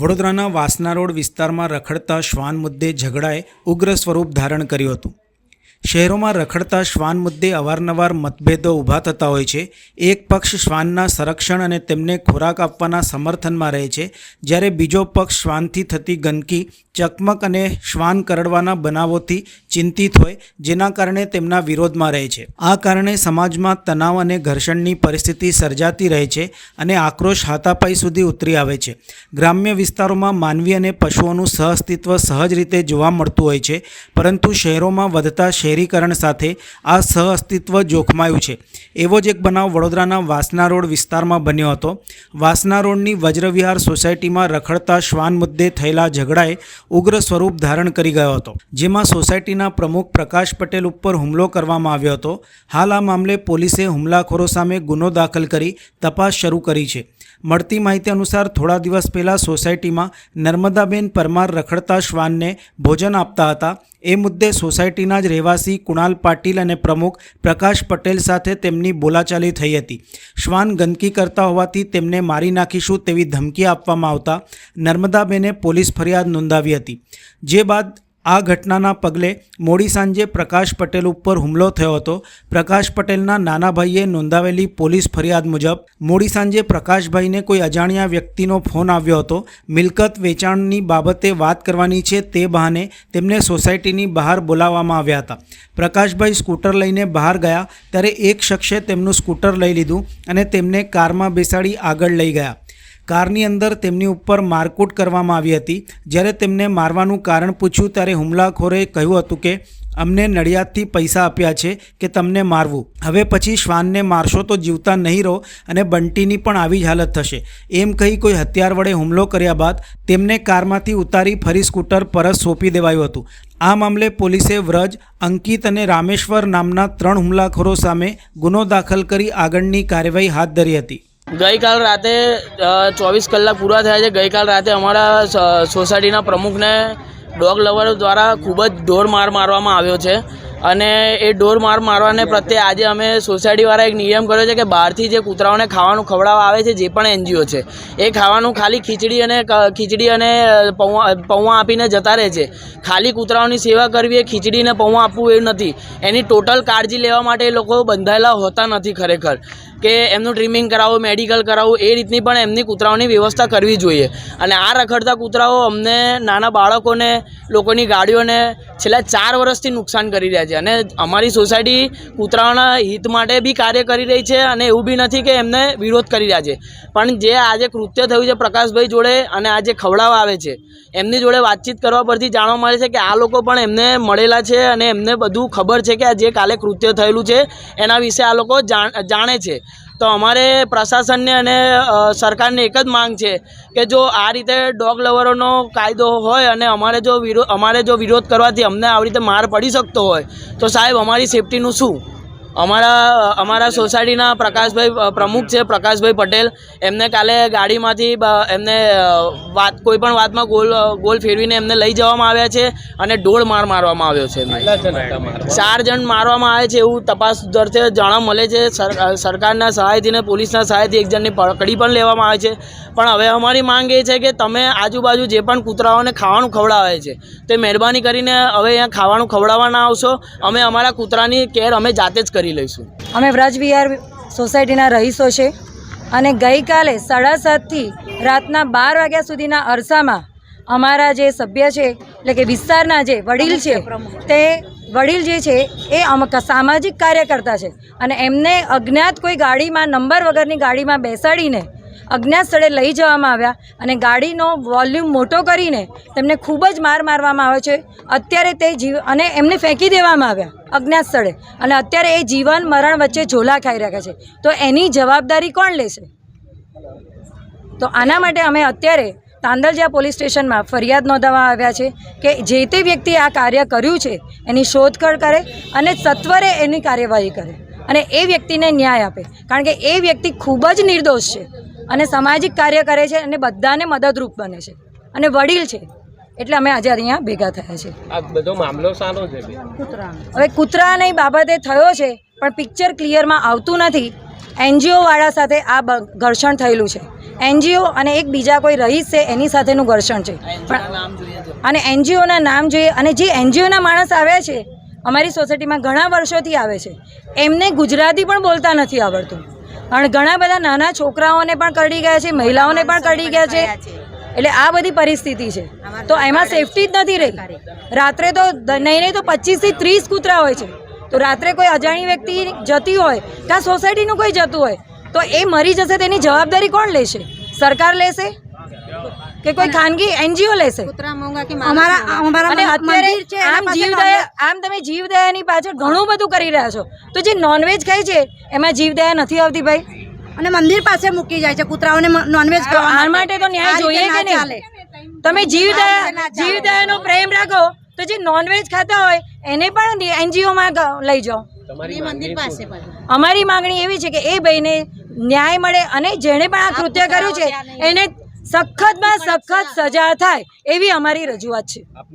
વડોદરાના વાસના રોડ વિસ્તારમાં રખડતા શ્વાન મુદ્દે ઝઘડાએ ઉગ્ર સ્વરૂપ ધારણ કર્યું હતું. શહેરોમાં રખડતા શ્વાન મુદ્દે અવારનવાર મતભેદો ઊભા થતા હોય છે. એક પક્ષ શ્વાનના સંરક્ષણ અને તેમને ખોરાક આપવાના સમર્થનમાં રહે છે. જ્યારે બીજો પક્ષ શ્વાનથી થતી ગંદકી, ચકમક અને શ્વાન કરડવાના બનાવોથી ચિંતિત હોય, જેના કારણે તેમના વિરોધમાં રહે છે. આ કારણે સમાજમાં તણાવ અને ઘર્ષણની પરિસ્થિતિ સર્જાતી રહે છે અને આક્રોશ હાથાપાઈ સુધી ઉતરી આવે છે. ગ્રામ્ય વિસ્તારોમાં માનવી અને પશુઓનું સહઅસ્તિત્વ સહજ રીતે જોવા મળતું હોય છે, પરંતુ શહેરોમાં વધતા શહેરીકરણ સાથે આ સહઅસ્તિત્વ જોખમાયું છે. એવો જ એક બનાવ વડોદરાના વાસના રોડ વિસ્તારમાં બન્યો હતો. વાસના રોડની વજ્રવિહાર સોસાયટીમાં રખડતા શ્વાન મુદ્દે થયેલા ઝઘડાએ ઉગ્ર સ્વરૂપ ધારણ કરી ગયો હતો. જેમાં સોસાયટીના પ્રમુખ પ્રકાશ પટેલ ઉપર હુમલો કરવામાં આવ્યો હતો. હાલ આ મામલે પોલીસે હુમલાખોરો સામે ગુનો દાખલ કરી તપાસ શરૂ કરી છે. મળતી માહિતી અનુસાર થોડા દિવસ પહેલાં સોસાયટીમાં નર્મદાબેન પરમાર રખડતા શ્વાનને ભોજન આપતા હતા. એ મુદ્દે સોસાયટીના જ રહેવાસી કુણાલ પાટીલ અને પ્રમુખ પ્રકાશ પટેલ સાથે તેમની બોલાચાલી થઈ હતી. શ્વાન ગંદકી કરતા હોવાથી તેમને મારી નાખીશું તેવી ધમકી આપવામાં આવતા નર્મદાબેને પોલીસ ફરિયાદ નોંધાવી હતી. જે બાદ આ ઘટનાના પગલે મોડી સાંજે પ્રકાશ પટેલ ઉપર હુમલો થયો હતો. પ્રકાશ પટેલના નાના ભાઈએ નોંધાવેલી પોલીસ ફરિયાદ મુજબ મોડી સાંજે પ્રકાશભાઈને કોઈ અજાણ્યા વ્યક્તિનો ફોન આવ્યો હતો. મિલકત વેચાણની બાબતે વાત કરવાની છે તે બહાને તેમને સોસાયટીની બહાર બોલાવવામાં આવ્યા હતા. પ્રકાશભાઈ સ્કૂટર લઈને બહાર ગયા ત્યારે એક શખ્સે તેમનું સ્કૂટર લઈ લીધું અને તેમને કારમાં બેસાડી આગળ લઈ ગયા. કારની અંદર તેમની ઉપર મારકૂટ કરવામાં આવી હતી. જ્યારે તેમને મારવાનું કારણ પૂછ્યું, ત્યારે હુમલાખોરે કહ્યું હતું કે, અમને નડિયાદથી પૈસા આપ્યા છે કે તમને મારવું. હવે પછી શ્વાનને મારશો તો જીવતા નહીં રહો અને બંટીની પણ આવી જ હાલત થશે. એમ કહી કોઈ હથિયાર વડે હુમલો કર્યા બાદ તેમને કારમાંથી ઉતારી ફરી સ્કૂટર પરત સોંપી દેવાયું હતું. આ મામલે પોલીસે વ્રજ, અંકિત અને રામેશ્વર નામના ત્રણ હુમલાખોરો સામે ગુનો દાખલ કરી આગળની કાર્યવાહી હાથ ધરી હતી. ગઈકાલ રાતે ચોવીસ કલાક પૂરા થયા છે. ગઈકાલ રાતે અમારા સોસાયટીના પ્રમુખને ડોગ લવરો દ્વારા ખૂબ જ ઢોર માર મારવામાં આવ્યો છે. અને એ ઢોર માર મારવાને પ્રત્યે આજે અમે સોસાયટીવાળા એક નિયમ કર્યો છે કે બહારથી જે કૂતરાઓને ખાવાનું ખવડાવવા આવે છે, જે પણ એનજીઓ છે, એ ખાવાનું ખાલી ખીચડી અને ખીચડી અને પૌવા પૌવા આપીને જતા રહે છે. ખાલી કૂતરાઓની સેવા કરવી એ ખીચડીને પૌવા આપવું એવું નથી. એની ટોટલ કાળજી લેવા માટે એ લોકો બંધાયેલા હોતા નથી ખરેખર. કે એમનું ટ્રીમિંગ કરાવવું મેડિકલ કરાવવું એ રીતની પણ એમની કૂતરાઓની વ્યવસ્થા કરવી જોઈએ. અને આ રખડતા કૂતરાઓ અમને નાના બાળકોને, લોકોની ગાડીઓને છેલ્લા ચાર વર્ષથી નુકસાન કરી રહ્યા છે. અને અમારી સોસાયટી કૂતરાઓના હિત માટે બી કાર્ય કરી રહી છે અને એવું બી નથી કે એમને વિરોધ કરી રહ્યા છે. પણ જે આજે કૃત્ય થયું છે પ્રકાશભાઈ જોડે અને આ જે ખવડાવવા આવે છે, એમની જોડે વાતચીત કરવા પરથી જાણવા મળે છે કે આ લોકો પણ એમને મળેલા છે અને એમને બધું ખબર છે કે આ જે કાલે કૃત્ય થયેલું છે, એના વિશે આ લોકો જાણે છે. તો અમારે પ્રશાસનને અને સરકારને એક જ માંગ છે કે જો આ રીતે ડોગ લવરોનો કાયદો હોય અને અમારે જો વિરોધ અમારે જો વિરોધ કરવાથી અમને આવી રીતે માર પડી શકતો હોય, તો સાહેબ અમારી સેફટીનું શું? અમારા અમારા સોસાયટીના પ્રકાશભાઈ પ્રમુખ છે પ્રકાશભાઈ પટેલ. એમને કાલે ગાડીમાંથી એમને વાત કોઈ પણ વાતમાં ગોલ ગોલ ફેરવીને એમને લઈ જવામાં આવ્યા છે અને ઢોળ માર મારવામાં આવ્યો છે. ચાર જણ મારવામાં આવે છે એવું તપાસ દરતે જાણવા મળે છે. સર- સરકારના સહાયથી ને પોલીસના સહાયથી એક જણની પકડી પણ લેવામાં આવે છે. પણ હવે અમારી માંગ એ છે કે તમે આજુબાજુ જે પણ કૂતરાઓને ખાવાનું ખવડાવે છે તે મહેરબાની કરીને હવે અહીંયા ખાવાનું ખવડાવવા ના આવશો. અમે અમારા કૂતરાની કેર અમે જાતે જ કરી લઈશું. અમે વ્રજવિહાર સોસાયટીના રહીશો છે અને ગઈકાલે સાડા સાતથી રાતના બાર વાગ્યા સુધીના અરસામાં અમારા જે સભ્ય છે, એટલે કે વિસ્તારના જે વડીલ છે, તે વડીલ જે છે, એ સામાજિક કાર્યકર્તા છે અને એમને અજ્ઞાત કોઈ ગાડીમાં, નંબર વગરની ગાડીમાં બેસાડીને અજ્ઞાત સ્થળે લઈ જવામાં આવ્યા અને ગાડીનો વોલ્યુમ મોટો કરીને તેમને ખૂબ જ માર મારવામાં આવે છે. અત્યારે તે જીવ અને એમને ફેંકી દેવામાં આવ્યા અજ્ઞાત સ્થળે અને અત્યારે એ જીવન મરણ વચ્ચે ઝોલા ખાઈ રહ્યા છે. તો એની જવાબદારી કોણ લેશે? તો આના માટે અમે અત્યારે તાંદલજા પોલીસ સ્ટેશનમાં ફરિયાદ નોંધાવવા આવ્યા છે કે જે તે વ્યક્તિએ આ કાર્ય કર્યું છે, એની શોધખોળ કરે અને સત્વરે એની કાર્યવાહી કરે અને એ વ્યક્તિને ન્યાય આપે. કારણ કે એ વ્યક્તિ ખૂબ જ નિર્દોષ છે. અને સામાજિક કાર્ય કરે છે અને બધાને મદદરૂપ બને છે. અને વડીલ છે. એટલે અમે આજે અહીંયા ભેગા થયા છે આ બધો મામલો છે હવે કૂતરાની બાબતે થયો છે પણ પિક્ચર ક્લિયરમાં આવતું નથી. એનજીઓવાળા સાથે આ ઘર્ષણ થયેલું છે. એનજીઓ અને એક બીજા કોઈ રહીશ છે એની સાથેનું ઘર્ષણ છે. પણ છે અને એનજીઓના નામ જોઈએ અને જે એનજીઓના માણસ આવ્યા છે અમારી સોસાયટીમાં ઘણા વર્ષોથી આવે છે. એમને ગુજરાતી પણ બોલતા નથી આવડતું. અને ઘણા બધા નાના છોકરાઓને પણ કરડી ગયા છે મહિલાઓને પણ કરડી ગયા છે. એટલે આ બધી પરિસ્થિતિ છે. તો એમાં સેફટી જ નથી રહી. રાત્રે તો નહીં નહીં તો પચીસથી ત્રીસ કૂતરા હોય છે. તો રાત્રે કોઈ અજાણી વ્યક્તિ જતી હોય કાં સોસાયટીનું કોઈ જતું હોય તો એ મરી જશે તેની જવાબદારી કોણ લેશે? સરકાર લેશે? કે કોઈ ખાનગી એનજીઓ લેશે. અમારા અમારા મંદિર છે આમ જીવદયા આમ તમે જીવદયાની પાછળ ઘણું બધું કરી રહ્યા છો. તો જે નોનવેજ ખાય છે એમાં જીવદયા નથી આવતી ભાઈ? અને મંદિર પાસે મૂકી જાય છે કૂતરાઓને નોનવેજ આ માટે. તો ન્યાય જોઈએ કે નહીં? તમે જીવદયા જીવદયાનો પ્રેમ રાખો તો જે નોનવેજ ખાતા હોય એને પણ એનજીઓમાં લઈ જાઓ. અમારી માંગણી એવી છે કે એ ભાઈને ન્યાય મળે અને જેણે પણ આ કૃત્ય કર્યું છે એને સખતમાં સખત સજા થાય એવી અમારી રજૂઆત છે.